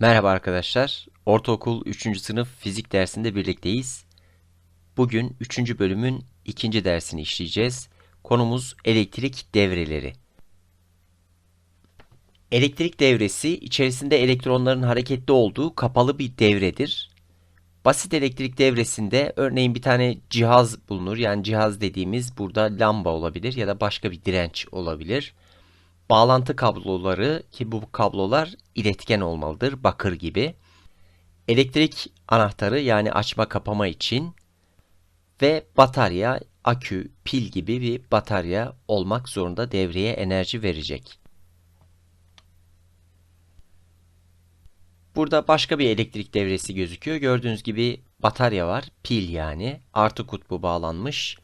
Merhaba arkadaşlar. Ortaokul 3. sınıf fizik dersinde birlikteyiz. Bugün 3. bölümün 2. dersini işleyeceğiz. Konumuz elektrik devreleri. Elektrik devresi içerisinde elektronların hareketli olduğu kapalı bir devredir. Basit elektrik devresinde örneğin bir tane cihaz bulunur. Yani cihaz dediğimiz burada lamba olabilir ya da başka bir direnç olabilir bağlantı kabloları ki bu kablolar iletken olmalıdır bakır gibi. Elektrik anahtarı yani açma kapama için ve batarya, akü, pil gibi bir batarya olmak zorunda devreye enerji verecek. Burada başka bir elektrik devresi gözüküyor. Gördüğünüz gibi batarya var, pil yani. Artı kutbu bağlanmış.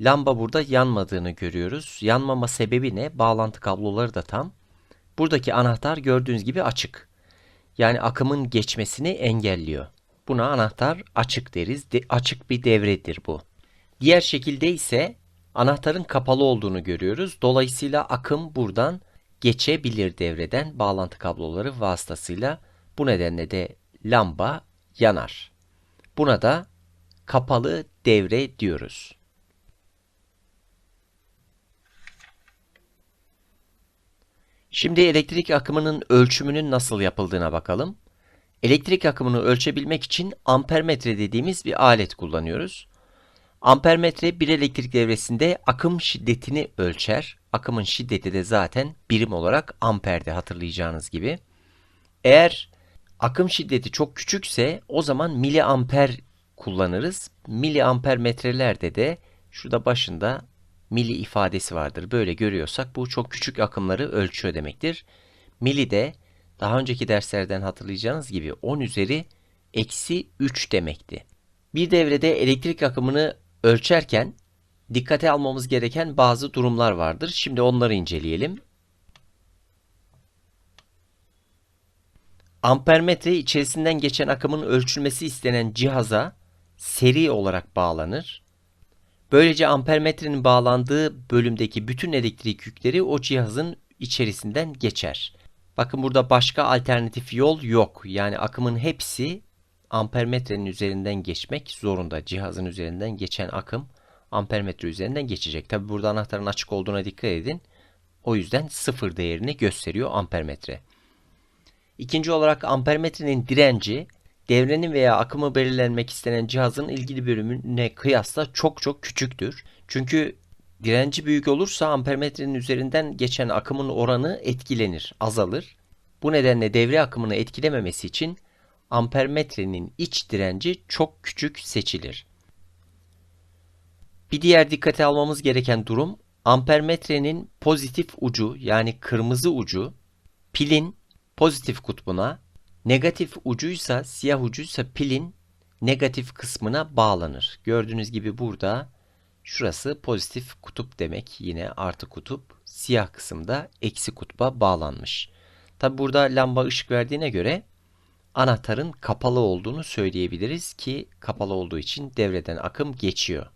Lamba burada yanmadığını görüyoruz. Yanmama sebebi ne? Bağlantı kabloları da tam. Buradaki anahtar gördüğünüz gibi açık. Yani akımın geçmesini engelliyor. Buna anahtar açık deriz. De açık bir devredir bu. Diğer şekilde ise anahtarın kapalı olduğunu görüyoruz. Dolayısıyla akım buradan geçebilir devreden bağlantı kabloları vasıtasıyla. Bu nedenle de lamba yanar. Buna da kapalı devre diyoruz. Şimdi elektrik akımının ölçümünün nasıl yapıldığına bakalım. Elektrik akımını ölçebilmek için ampermetre dediğimiz bir alet kullanıyoruz. Ampermetre bir elektrik devresinde akım şiddetini ölçer. Akımın şiddeti de zaten birim olarak amperde hatırlayacağınız gibi. Eğer akım şiddeti çok küçükse o zaman miliamper kullanırız. Miliamper metrelerde de şurada başında mili ifadesi vardır. Böyle görüyorsak bu çok küçük akımları ölçüyor demektir. Mili de daha önceki derslerden hatırlayacağınız gibi 10 üzeri eksi 3 demekti. Bir devrede elektrik akımını ölçerken dikkate almamız gereken bazı durumlar vardır. Şimdi onları inceleyelim. Ampermetre içerisinden geçen akımın ölçülmesi istenen cihaza seri olarak bağlanır. Böylece ampermetrenin bağlandığı bölümdeki bütün elektrik yükleri o cihazın içerisinden geçer. Bakın burada başka alternatif yol yok. Yani akımın hepsi ampermetrenin üzerinden geçmek zorunda. Cihazın üzerinden geçen akım ampermetre üzerinden geçecek. Tabi burada anahtarın açık olduğuna dikkat edin. O yüzden sıfır değerini gösteriyor ampermetre. İkinci olarak ampermetrenin direnci devrenin veya akımı belirlenmek istenen cihazın ilgili bölümüne kıyasla çok çok küçüktür. Çünkü direnci büyük olursa ampermetrenin üzerinden geçen akımın oranı etkilenir, azalır. Bu nedenle devre akımını etkilememesi için ampermetrenin iç direnci çok küçük seçilir. Bir diğer dikkate almamız gereken durum ampermetrenin pozitif ucu yani kırmızı ucu pilin pozitif kutbuna Negatif ucuysa, siyah ucuysa pilin negatif kısmına bağlanır. Gördüğünüz gibi burada şurası pozitif kutup demek. Yine artı kutup. Siyah kısımda eksi kutba bağlanmış. Tabi burada lamba ışık verdiğine göre anahtarın kapalı olduğunu söyleyebiliriz ki kapalı olduğu için devreden akım geçiyor.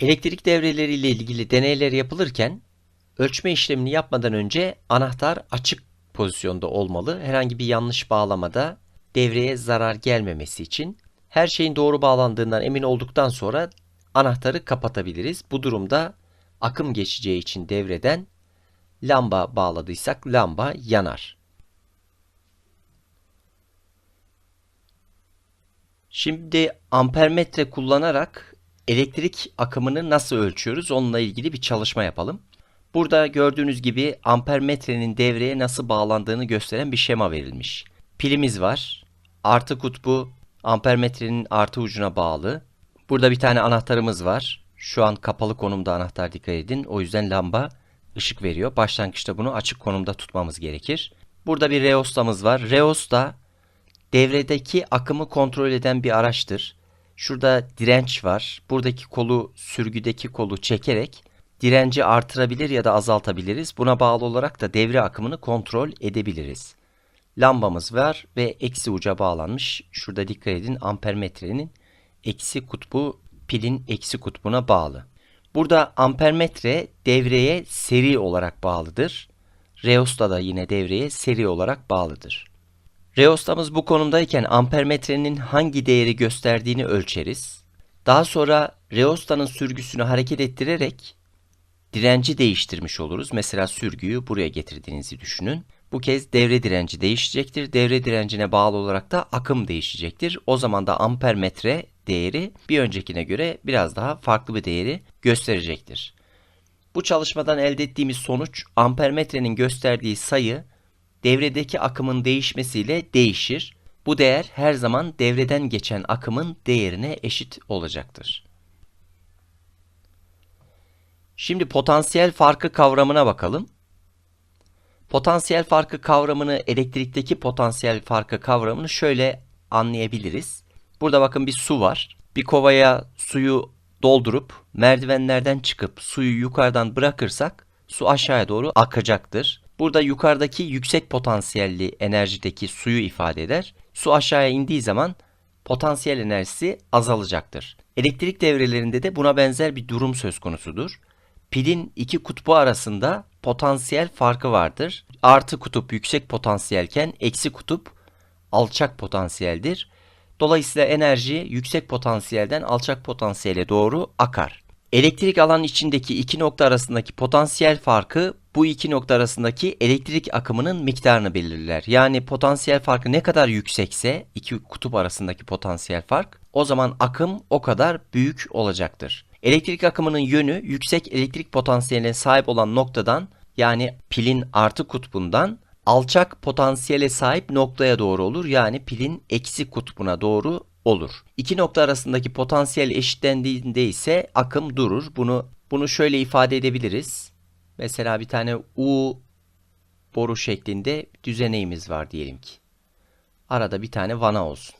Elektrik devreleriyle ilgili deneyler yapılırken ölçme işlemini yapmadan önce anahtar açık pozisyonda olmalı. Herhangi bir yanlış bağlamada devreye zarar gelmemesi için her şeyin doğru bağlandığından emin olduktan sonra anahtarı kapatabiliriz. Bu durumda akım geçeceği için devreden lamba bağladıysak lamba yanar. Şimdi ampermetre kullanarak elektrik akımını nasıl ölçüyoruz onunla ilgili bir çalışma yapalım. Burada gördüğünüz gibi ampermetrenin devreye nasıl bağlandığını gösteren bir şema verilmiş. Pilimiz var. Artı kutbu ampermetrenin artı ucuna bağlı. Burada bir tane anahtarımız var. Şu an kapalı konumda anahtar dikkat edin. O yüzden lamba ışık veriyor. Başlangıçta bunu açık konumda tutmamız gerekir. Burada bir reostamız var. Reosta devredeki akımı kontrol eden bir araçtır. Şurada direnç var. Buradaki kolu sürgüdeki kolu çekerek direnci artırabilir ya da azaltabiliriz. Buna bağlı olarak da devre akımını kontrol edebiliriz. Lambamız var ve eksi uca bağlanmış. Şurada dikkat edin ampermetrenin eksi kutbu pilin eksi kutbuna bağlı. Burada ampermetre devreye seri olarak bağlıdır. Reosta da yine devreye seri olarak bağlıdır. Reostamız bu konumdayken ampermetrenin hangi değeri gösterdiğini ölçeriz. Daha sonra reostanın sürgüsünü hareket ettirerek direnci değiştirmiş oluruz. Mesela sürgüyü buraya getirdiğinizi düşünün. Bu kez devre direnci değişecektir. Devre direncine bağlı olarak da akım değişecektir. O zaman da ampermetre değeri bir öncekine göre biraz daha farklı bir değeri gösterecektir. Bu çalışmadan elde ettiğimiz sonuç ampermetrenin gösterdiği sayı devredeki akımın değişmesiyle değişir. Bu değer her zaman devreden geçen akımın değerine eşit olacaktır. Şimdi potansiyel farkı kavramına bakalım. Potansiyel farkı kavramını, elektrikteki potansiyel farkı kavramını şöyle anlayabiliriz. Burada bakın bir su var. Bir kovaya suyu doldurup merdivenlerden çıkıp suyu yukarıdan bırakırsak su aşağıya doğru akacaktır. Burada yukarıdaki yüksek potansiyelli enerjideki suyu ifade eder. Su aşağıya indiği zaman potansiyel enerjisi azalacaktır. Elektrik devrelerinde de buna benzer bir durum söz konusudur. Pilin iki kutbu arasında potansiyel farkı vardır. Artı kutup yüksek potansiyelken eksi kutup alçak potansiyeldir. Dolayısıyla enerji yüksek potansiyelden alçak potansiyele doğru akar. Elektrik alan içindeki iki nokta arasındaki potansiyel farkı bu iki nokta arasındaki elektrik akımının miktarını belirler. Yani potansiyel farkı ne kadar yüksekse iki kutup arasındaki potansiyel fark o zaman akım o kadar büyük olacaktır. Elektrik akımının yönü yüksek elektrik potansiyeline sahip olan noktadan yani pilin artı kutbundan alçak potansiyele sahip noktaya doğru olur. Yani pilin eksi kutbuna doğru olur. İki nokta arasındaki potansiyel eşitlendiğinde ise akım durur. Bunu bunu şöyle ifade edebiliriz. Mesela bir tane U boru şeklinde düzeneğimiz var diyelim ki. Arada bir tane vana olsun.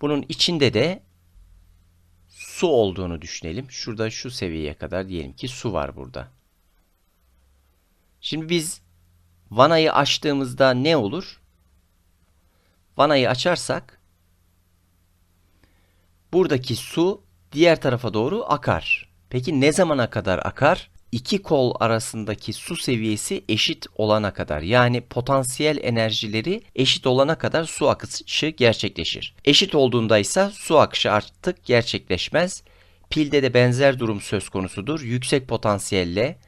Bunun içinde de su olduğunu düşünelim. Şurada şu seviyeye kadar diyelim ki su var burada. Şimdi biz vanayı açtığımızda ne olur? Vanayı açarsak buradaki su diğer tarafa doğru akar. Peki ne zamana kadar akar? İki kol arasındaki su seviyesi eşit olana kadar yani potansiyel enerjileri eşit olana kadar su akışı gerçekleşir. Eşit olduğunda ise su akışı artık gerçekleşmez. Pilde de benzer durum söz konusudur. Yüksek potansiyelle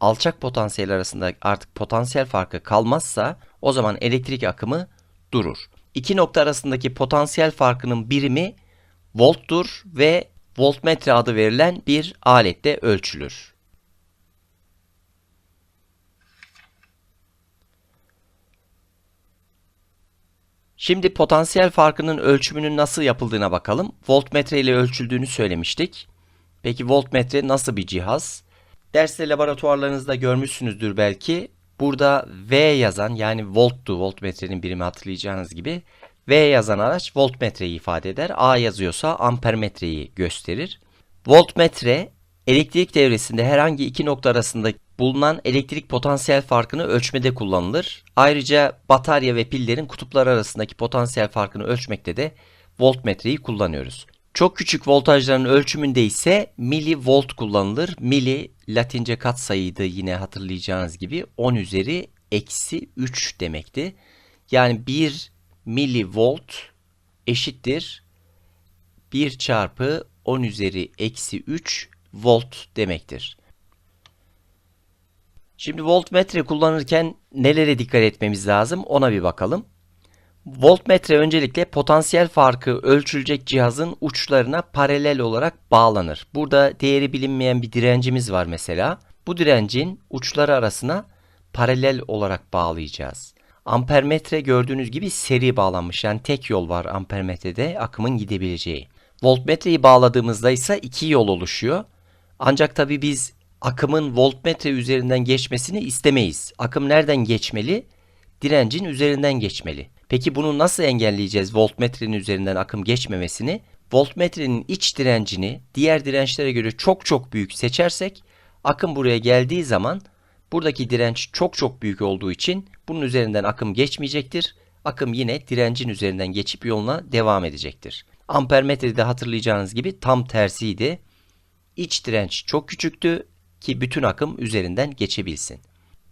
alçak potansiyel arasında artık potansiyel farkı kalmazsa o zaman elektrik akımı durur. İki nokta arasındaki potansiyel farkının birimi volttur ve voltmetre adı verilen bir alette ölçülür. Şimdi potansiyel farkının ölçümünün nasıl yapıldığına bakalım. Voltmetre ile ölçüldüğünü söylemiştik. Peki voltmetre nasıl bir cihaz? Derste laboratuvarlarınızda görmüşsünüzdür belki. Burada V yazan yani volttu voltmetrenin birimi hatırlayacağınız gibi. V yazan araç voltmetreyi ifade eder. A yazıyorsa ampermetreyi gösterir. Voltmetre elektrik devresinde herhangi iki nokta arasında bulunan elektrik potansiyel farkını ölçmede kullanılır. Ayrıca batarya ve pillerin kutuplar arasındaki potansiyel farkını ölçmekte de voltmetreyi kullanıyoruz. Çok küçük voltajların ölçümünde ise milivolt kullanılır. Mili latince katsayıydı yine hatırlayacağınız gibi 10 üzeri eksi 3 demekti. Yani 1 milivolt eşittir 1 çarpı 10 üzeri eksi 3 volt demektir. Şimdi voltmetre kullanırken nelere dikkat etmemiz lazım ona bir bakalım. Voltmetre öncelikle potansiyel farkı ölçülecek cihazın uçlarına paralel olarak bağlanır. Burada değeri bilinmeyen bir direncimiz var mesela. Bu direncin uçları arasına paralel olarak bağlayacağız. Ampermetre gördüğünüz gibi seri bağlanmış. Yani tek yol var ampermetrede akımın gidebileceği. Voltmetreyi bağladığımızda ise iki yol oluşuyor. Ancak tabi biz akımın voltmetre üzerinden geçmesini istemeyiz. Akım nereden geçmeli? Direncin üzerinden geçmeli. Peki bunu nasıl engelleyeceğiz voltmetrenin üzerinden akım geçmemesini? Voltmetrenin iç direncini diğer dirençlere göre çok çok büyük seçersek akım buraya geldiği zaman buradaki direnç çok çok büyük olduğu için bunun üzerinden akım geçmeyecektir. Akım yine direncin üzerinden geçip yoluna devam edecektir. Ampermetrede hatırlayacağınız gibi tam tersiydi. İç direnç çok küçüktü ki bütün akım üzerinden geçebilsin.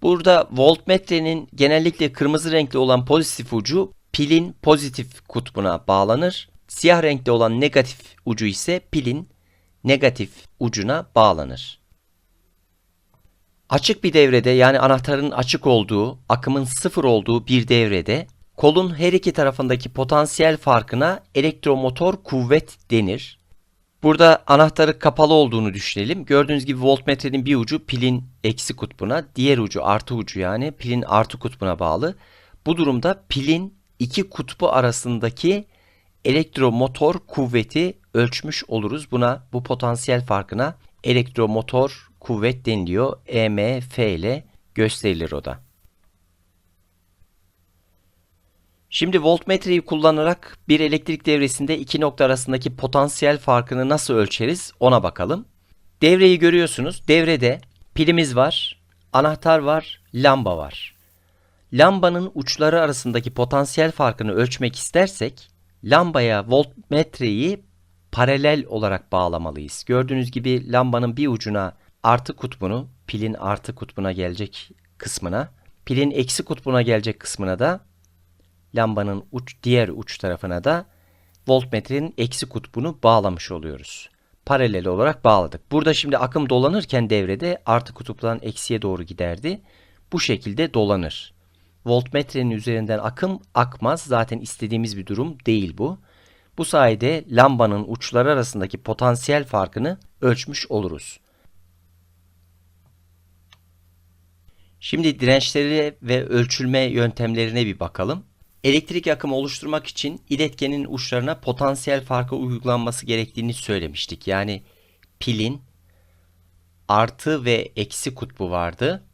Burada voltmetrenin genellikle kırmızı renkli olan pozitif ucu pilin pozitif kutbuna bağlanır. Siyah renkli olan negatif ucu ise pilin negatif ucuna bağlanır. Açık bir devrede yani anahtarın açık olduğu, akımın sıfır olduğu bir devrede kolun her iki tarafındaki potansiyel farkına elektromotor kuvvet denir. Burada anahtarı kapalı olduğunu düşünelim. Gördüğünüz gibi voltmetrenin bir ucu pilin eksi kutbuna, diğer ucu artı ucu yani pilin artı kutbuna bağlı. Bu durumda pilin iki kutbu arasındaki elektromotor kuvveti ölçmüş oluruz. Buna bu potansiyel farkına elektromotor kuvvet deniliyor. EMF ile gösterilir o da. Şimdi voltmetreyi kullanarak bir elektrik devresinde iki nokta arasındaki potansiyel farkını nasıl ölçeriz ona bakalım. Devreyi görüyorsunuz. Devrede pilimiz var, anahtar var, lamba var. Lambanın uçları arasındaki potansiyel farkını ölçmek istersek lambaya voltmetreyi paralel olarak bağlamalıyız. Gördüğünüz gibi lambanın bir ucuna artı kutbunu, pilin artı kutbuna gelecek kısmına, pilin eksi kutbuna gelecek kısmına da lambanın uç diğer uç tarafına da voltmetrenin eksi kutbunu bağlamış oluyoruz. Paralel olarak bağladık. Burada şimdi akım dolanırken devrede artı kutuptan eksiye doğru giderdi. Bu şekilde dolanır. Voltmetrenin üzerinden akım akmaz. Zaten istediğimiz bir durum değil bu. Bu sayede lambanın uçları arasındaki potansiyel farkını ölçmüş oluruz. Şimdi dirençleri ve ölçülme yöntemlerine bir bakalım. Elektrik akımı oluşturmak için iletkenin uçlarına potansiyel farkı uygulanması gerektiğini söylemiştik. Yani pilin artı ve eksi kutbu vardı.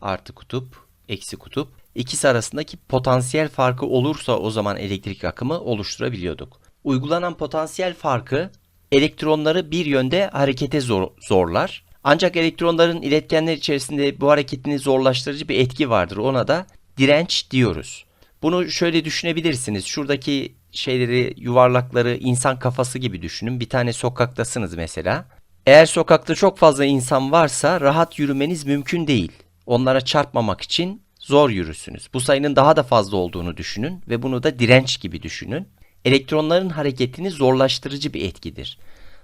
Artı kutup, eksi kutup. İkisi arasındaki potansiyel farkı olursa o zaman elektrik akımı oluşturabiliyorduk. Uygulanan potansiyel farkı elektronları bir yönde harekete zor, zorlar. Ancak elektronların iletkenler içerisinde bu hareketini zorlaştırıcı bir etki vardır. Ona da direnç diyoruz. Bunu şöyle düşünebilirsiniz. Şuradaki şeyleri, yuvarlakları insan kafası gibi düşünün. Bir tane sokaktasınız mesela. Eğer sokakta çok fazla insan varsa rahat yürümeniz mümkün değil. Onlara çarpmamak için zor yürürsünüz. Bu sayının daha da fazla olduğunu düşünün ve bunu da direnç gibi düşünün. Elektronların hareketini zorlaştırıcı bir etkidir.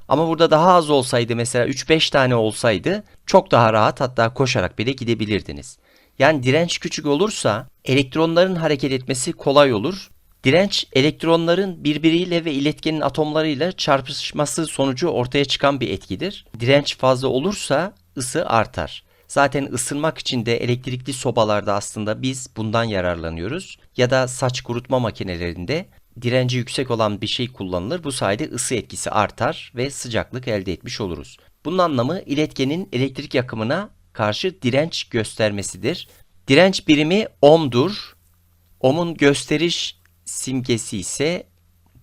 Ama burada daha az olsaydı mesela 3-5 tane olsaydı çok daha rahat hatta koşarak bile gidebilirdiniz. Yani direnç küçük olursa elektronların hareket etmesi kolay olur. Direnç elektronların birbiriyle ve iletkenin atomlarıyla çarpışması sonucu ortaya çıkan bir etkidir. Direnç fazla olursa ısı artar. Zaten ısınmak için de elektrikli sobalarda aslında biz bundan yararlanıyoruz. Ya da saç kurutma makinelerinde direnci yüksek olan bir şey kullanılır. Bu sayede ısı etkisi artar ve sıcaklık elde etmiş oluruz. Bunun anlamı iletkenin elektrik yakımına karşı direnç göstermesidir. Direnç birimi ohm'dur. Ohm'un gösteriş simgesi ise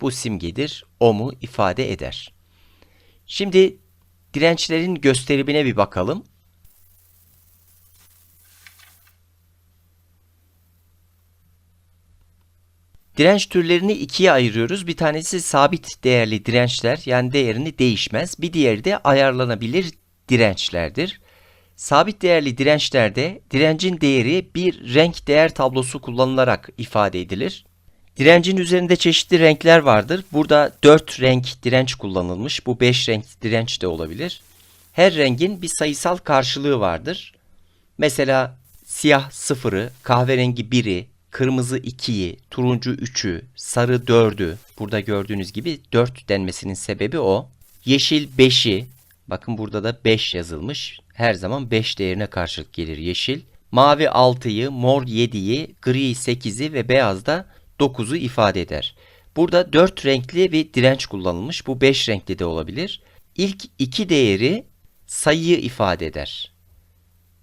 bu simgedir. Ohm'u ifade eder. Şimdi dirençlerin gösterimine bir bakalım. Direnç türlerini ikiye ayırıyoruz. Bir tanesi sabit değerli dirençler yani değerini değişmez. Bir diğeri de ayarlanabilir dirençlerdir. Sabit değerli dirençlerde direncin değeri bir renk değer tablosu kullanılarak ifade edilir. Direncin üzerinde çeşitli renkler vardır. Burada 4 renk direnç kullanılmış. Bu 5 renk direnç de olabilir. Her rengin bir sayısal karşılığı vardır. Mesela siyah 0'ı, kahverengi 1'i, kırmızı 2'yi, turuncu 3'ü, sarı 4'ü. Burada gördüğünüz gibi 4 denmesinin sebebi o. Yeşil 5'i, bakın burada da 5 yazılmış. Her zaman 5 değerine karşılık gelir yeşil. Mavi 6'yı, mor 7'yi, gri 8'i ve beyaz da 9'u ifade eder. Burada 4 renkli bir direnç kullanılmış. Bu 5 renkli de olabilir. İlk iki değeri sayıyı ifade eder.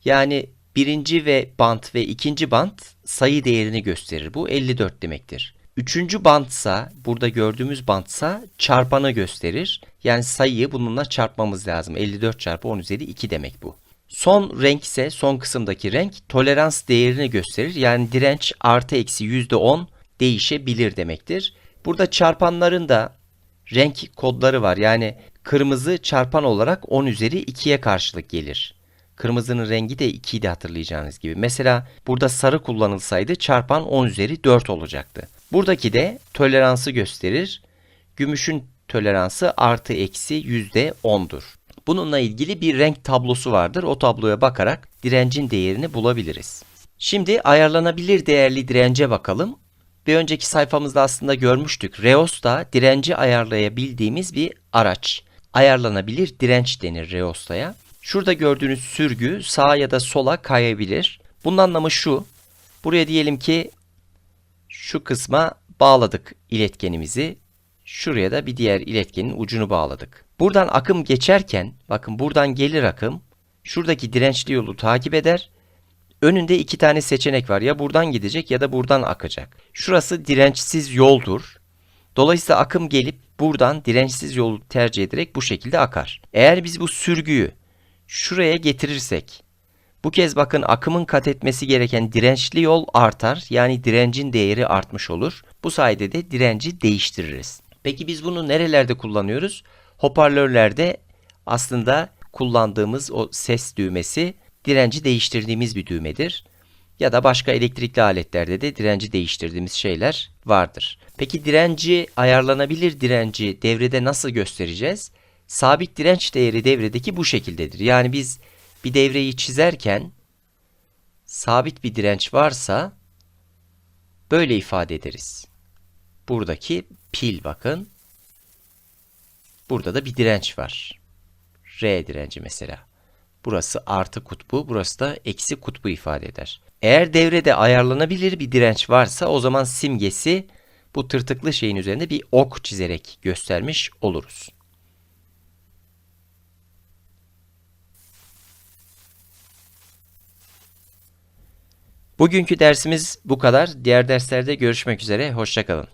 Yani birinci ve bant ve ikinci bant sayı değerini gösterir. Bu 54 demektir. Üçüncü bantsa, burada gördüğümüz bantsa çarpanı gösterir. Yani sayıyı bununla çarpmamız lazım. 54 çarpı 10 üzeri 2 demek bu. Son renk ise son kısımdaki renk tolerans değerini gösterir. Yani direnç artı eksi %10 değişebilir demektir. Burada çarpanların da renk kodları var. Yani kırmızı çarpan olarak 10 üzeri 2'ye karşılık gelir. Kırmızının rengi de 2 idi hatırlayacağınız gibi. Mesela burada sarı kullanılsaydı çarpan 10 üzeri 4 olacaktı. Buradaki de toleransı gösterir. Gümüşün toleransı artı eksi yüzde 10'dur. Bununla ilgili bir renk tablosu vardır. O tabloya bakarak direncin değerini bulabiliriz. Şimdi ayarlanabilir değerli dirence bakalım. Bir önceki sayfamızda aslında görmüştük. Reos da direnci ayarlayabildiğimiz bir araç. Ayarlanabilir direnç denir Reos'taya. Şurada gördüğünüz sürgü sağa ya da sola kayabilir. Bunun anlamı şu. Buraya diyelim ki şu kısma bağladık iletkenimizi. Şuraya da bir diğer iletkenin ucunu bağladık. Buradan akım geçerken, bakın buradan gelir akım, şuradaki dirençli yolu takip eder. Önünde iki tane seçenek var. Ya buradan gidecek ya da buradan akacak. Şurası dirençsiz yoldur. Dolayısıyla akım gelip buradan dirençsiz yolu tercih ederek bu şekilde akar. Eğer biz bu sürgüyü şuraya getirirsek, bu kez bakın akımın kat etmesi gereken dirençli yol artar. Yani direncin değeri artmış olur. Bu sayede de direnci değiştiririz. Peki biz bunu nerelerde kullanıyoruz? Hoparlörlerde aslında kullandığımız o ses düğmesi direnci değiştirdiğimiz bir düğmedir. Ya da başka elektrikli aletlerde de direnci değiştirdiğimiz şeyler vardır. Peki direnci ayarlanabilir direnci devrede nasıl göstereceğiz? Sabit direnç değeri devredeki bu şekildedir. Yani biz bir devreyi çizerken sabit bir direnç varsa böyle ifade ederiz. Buradaki pil bakın. Burada da bir direnç var. R direnci mesela. Burası artı kutbu, burası da eksi kutbu ifade eder. Eğer devrede ayarlanabilir bir direnç varsa o zaman simgesi bu tırtıklı şeyin üzerinde bir ok çizerek göstermiş oluruz. Bugünkü dersimiz bu kadar. Diğer derslerde görüşmek üzere. Hoşçakalın.